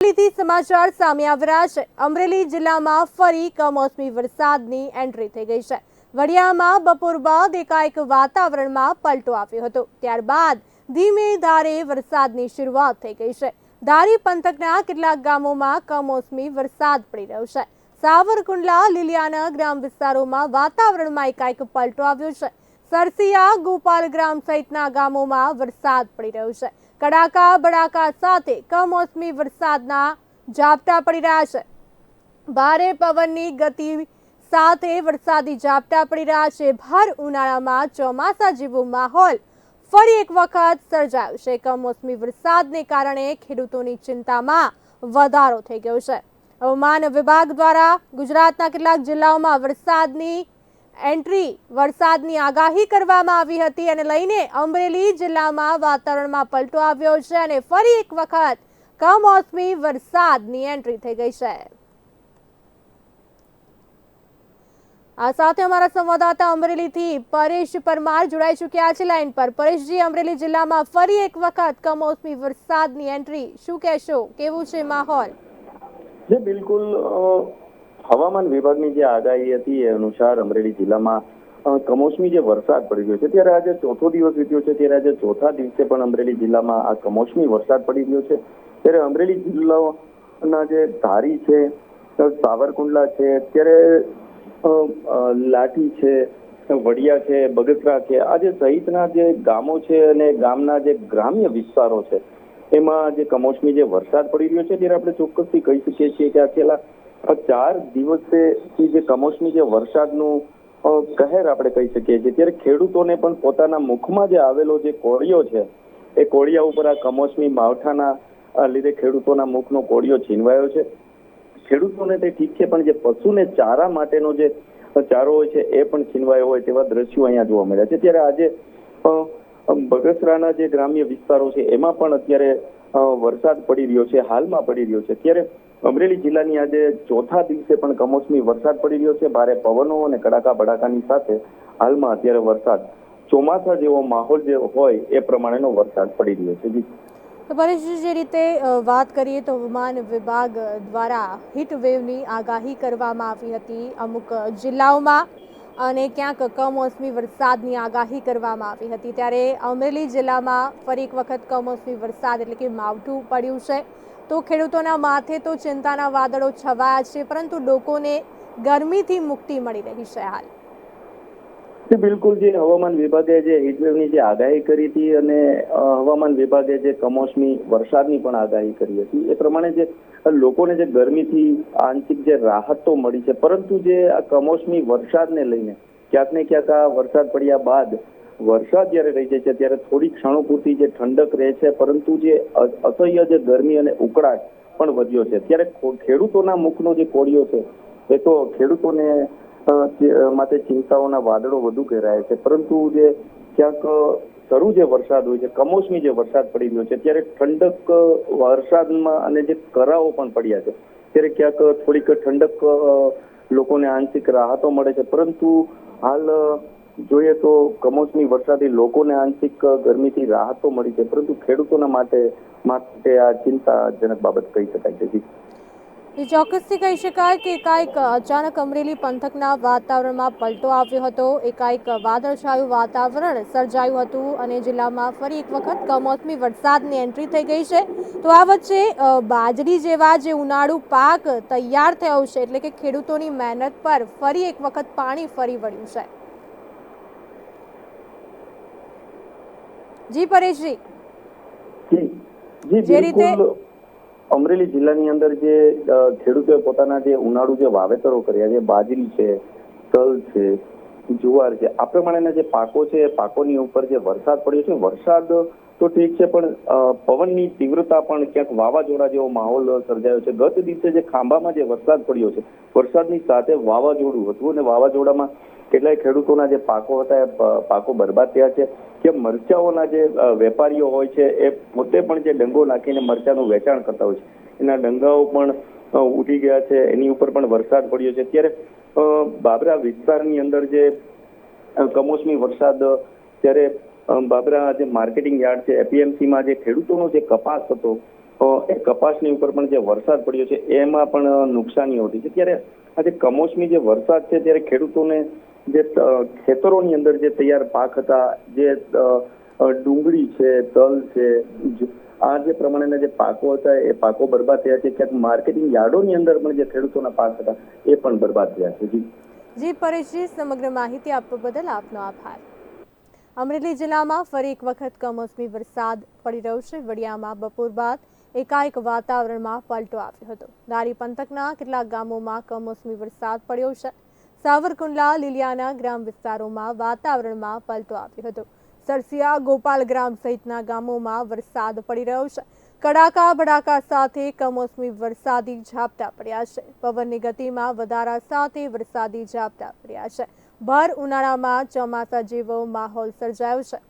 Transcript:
અમરેલીથી સમાચાર સામે આવ્યા છે. અમરેલી જિલ્લામાં ફરી કમોસમી વરસાદની એન્ટ્રી થઈ ગઈ છે. વડિયામાં બપોર બાદ એકાએક વાતાવરણમાં પલટો આવ્યો હતો. ત્યારબાદ ધીમે ધારે વરસાદની શરૂઆત થઈ ગઈ છે. ધારી પંથકના કેટલાક ગામોમાં કમોસમી વરસાદ પડી રહ્યો છે. સાવરકુંડલા, લીલિયાના ગ્રામ વિસ્તારોમાં વાતાવરણમાં એકાએક પલટો આવ્યો છે. સરસિયા ગોપાલ ગ્રામ સહિતના ગામોમાં વરસાદ પડી રહ્યો છે. કડાકા, બડાકા સાથે કમોસમી વરસાદના ઝાપટા પડી રહ્યા છે. ભારે પવનની ગતિ સાથે વરસાદી ઝાપટા પડી રહ્યા છે. ભાર ઉનાળામાં ચોમાસા જેવો માહોલ ફરી એક વખત સર્જાયો છે. કમોસમી વરસાદને કારણે ખેડૂતોની ચિંતામાં વધારો થઈ ગયો છે. હવામાન વિભાગ દ્વારા ગુજરાતના કેટલાક જિલ્લાઓમાં વરસાદની એન્ટ્રી વરસાદની આગાહી કરવામાં આવી હતી અને લઈને અમરેલી જિલ્લામાં વાતાવરણમાં પલટો આવ્યો છે અને ફરી એક વખત કમોસમી વરસાદની એન્ટ્રી થઈ ગઈ છે. આ સાથે અમારા સંવાદદાતા અમરેલીથી પરેશ પરમાર જોડાઈ ચૂક્યા છે. લાઈન પર પરેશજી, અમરેલી જિલ્લામાં ફરી એક વખત કમોસમી વરસાદની એન્ટ્રી. શું કહેશો? કેવું છે માહોલ? બિલકુલ હવામાન વિભાગની જે આગાહી હતી એ અનુસાર અમરેલી જિલ્લામાં કમોસમી જે વરસાદ પડી રહ્યો છે ત્યારે આજે ચોથો દિવસ વીત્યો છે ત્યારે આજે ચોથા દિવસે પણ અમરેલી જિલ્લામાં આ કમોસમી વરસાદ પડી રહ્યો છે. ત્યારે અમરેલી જિલ્લાના જે ધારી છે સાવરકુંડલા છે ત્યારે અ, અ, લાઠી છે વડિયા છે બગસરા છે આજે સહિતના જે ગામો છે અને ગામના જે ગ્રામ્ય વિસ્તારો છે એમાં જે કમોસમી જે વરસાદ પડી રહ્યો છે ત્યારે આપણે ચોક્કસથી કહી શકીએ છીએ કે આ છેલ્લા ચાર દિવસેથી જે કમોસમી જે વરસાદનું કહેર આપણે કહી શકીએ છીએ. ત્યારે ખેડૂતોને પણ પોતાના મુખમાં જે આવેલો જે કોળિયો છે, એ કોળિયા ઉપર આ કમોસમી માવઠાના લીધે ખેડૂતોના મુખનો કોળિયો છીનવાયો છે. ખેડૂતોને તે ઠીક છે, પણ જે પશુને ચારા માટેનો જે ચારો હોય છે, એ પણ છીનવાયો હોય તેવા દ્રશ્યો અહીંયા જોવા મળ્યા છે. ત્યારે આજે બગસરાના જે ગ્રામ્ય વિસ્તારો છે, એમાં પણ અત્યારે વરસાદ પડી રહ્યો છે, હાલમાં પડી રહ્યો છે. ત્યારે અમરેલી જિલ્લાની આજે ચોથા દિવસે પણ કમોસમી વરસાદ પડી રહ્યો છે. ભારે પવનો અને કડાકા બડાકાની સાથે હાલમાં અત્યારે વરસાદ ચોમાસા જેવો માહોલ જે હોય એ પ્રમાણેનો વરસાદ પડી રહ્યો છે. તો જે રીતે વાત કરીએ તો હવામાન વિભાગ દ્વારા હીટ વેવની આગાહી કરવામાં આવી હતી. અમુક જિલ્લાઓમાં અને ક્યાંક કમોસમી વરસાદની આગાહી કરવામાં આવી હતી. ત્યારે અમરેલી જિલ્લામાં ફરી એક વખત કમોસમી વરસાદ એટલે કે માવઠું પડ્યું છે. તો ખેડૂતોના માથે તો ચિંતાના વાદળો છવાયા છે, પરંતુ લોકોને ગરમીથી મુક્તિ મળી રહી છે હાલ. બિલકુલ જે હવામાન વિભાગે જે હીટવેવની જે આગાહી કરી હતી અને હવામાન વિભાગે જે કમોસમી વરસાદની પણ આગાહી કરી હતી, એ પ્રમાણે જે લોકોને જે ગરમીથી આંશિક જે રાહત તો મળી છે, પરંતુ જે આ કમોસમી વરસાદને લઈને ક્યાંક ને ક્યાંક આ વરસાદ પડ્યા બાદ વરસાદ જ્યારે રહી જાય છે, ત્યારે થોડી ક્ષણો પૂરતી જે ઠંડક રહે છે, પરંતુ જે અસહ્ય જે ગરમી અને ઉકળાટ પણ વધ્યો છે. ત્યારે ખેડૂતોના મુખનો જે કોળિયો છે, એ તો ખેડૂતોને માટે ચિંતાઓના વાદળો વધુ ઘેરાય છે. પરંતુ જે ક્યાંક શરૂ જે વરસાદ હોય છે, કમોસમી જે વરસાદ પડી ગયો છે, ત્યારે ઠંડક વરસાદમાં અને જે કરાઓ પણ પડ્યા છે, ત્યારે ક્યાંક થોડીક ઠંડક લોકોને આંશિક રાહતો મળે છે. પરંતુ હાલ જોઈએ તો કમોસમી વરસાદથી લોકોને આંશિક ગરમીથી રાહતો મળી છે. પરંતુ ખેડૂતોના માટે માટે આ ચિંતાજનક બાબત કહી શકાય છે. એ ચોક્કસથી કહી શકાય કે એકાએક અચાનક અમરેલી પંથકના વાતાવરણમાં પલટો આવ્યો હતો. એકાએક વાદળછાયું વાતાવરણ સર્જાયું હતું અને જિલ્લામાં ફરી એક વખત કમોસમી વરસાદની એન્ટ્રી થઈ ગઈ છે. તો આ વચ્ચે બાજરી જેવા જે ઉનાળુ પાક તૈયાર થયો છે એટલે કે ખેડૂતોની મહેનત પર ફરી એક વખત પાણી ફરી વળ્યું છે. જી પરેશજી. જી. રીતે- અમરેલી જિલ્લાની અંદર જે ખેડૂતોએ પોતાના જે ઉનાળુ જે વાવેતરો કર્યા છે બાજરી છે, તલ છે, જુવાર છે, આ પ્રમાણેના જે પાકો છે પાકોની ઉપર જે વરસાદ પડ્યો છે, વરસાદ તો ઠીક છે, પણ પવનની તીવ્રતા પણ ક્યાંક વાવાઝોડા જેવો માહોલ સર્જાયો છે. ગત દિવસે જે ખાંભામાં જે વરસાદ પડ્યો છે, વરસાદની સાથે વાવાઝોડું હતું અને વાવાઝોડામાં કેટલાય ખેડૂતોના જે પાકો હતા એ પાકો બરબાદ થયા છે. કે મરચાઓના જે વેપારીઓ હોય છે, એ પોતે પણ જે ડંગો નાખીને મરચાનું વેચાણ કરતા હોય છે. એના ડંગાઓ પણ ઉઠી ગયા છે, એની ઉપર પણ વરસાદ પડ્યો છે. ત્યારે બાબરા વિસ્તારની અંદર જે કમોસમી વરસાદ ત્યારે બાબરા જે માર્કેટિંગ યાર્ડ છે, એપીએમસીમાં જે ખેડૂતોનો જે કપાસ હતો એ કપાસની ઉપર પણ જે વરસાદ પડ્યો છે, એમાં પણ નુકસાનીઓ હતી. છે ત્યારે આજે કમોસમી જે વરસાદ છે, ત્યારે ખેડૂતોને જે ખેતરોની અંદર જે તૈયાર પાક હતા, જે ડુંગળી છે, તલ છે આ જે પ્રમાણેના જે પાકો હતા, એ પાકો બરબાદ થયા છે. ક્યાંક માર્કેટિંગ યાર્ડોની અંદર પણ જે ખેડૂતોના પાક હતા, એ પણ બરબાદ થયા છે. જી. જી, પરેશજી, સમગ્ર માહિતી આપવા બદલ આપનો આભાર. અમરેલી જિલ્લામાં ફરી એક વખત કમોસમી વરસાદ પડી રહ્યો છે. વડિયામાં બપોર બાદ એકાએક વાતાવરણમાં પલટો આવ્યો હતો. દારી પંથકના કેટલાક ગામોમાં કમોસમી વરસાદ પડ્યો છે. સાવરકુંડલા, લીલિયાના ગ્રામ વિસ્તારોમાં વાતાવરણમાં પલટો આવ્યો હતો. સરસિયા, ગોપાલ ગ્રામ સહિતના ગામોમાં વરસાદ પડી રહ્યો છે. કડાકા, ભડાકા સાથે કમોસમી વરસાદી ઝાપટા પડ્યા છે. પવનની ગતિમાં વધારા સાથે વરસાદી ઝાપટા પડ્યા છે. ભર ઉનાળામાં ચોમાસા જેવો માહોલ સર્જાયો છે.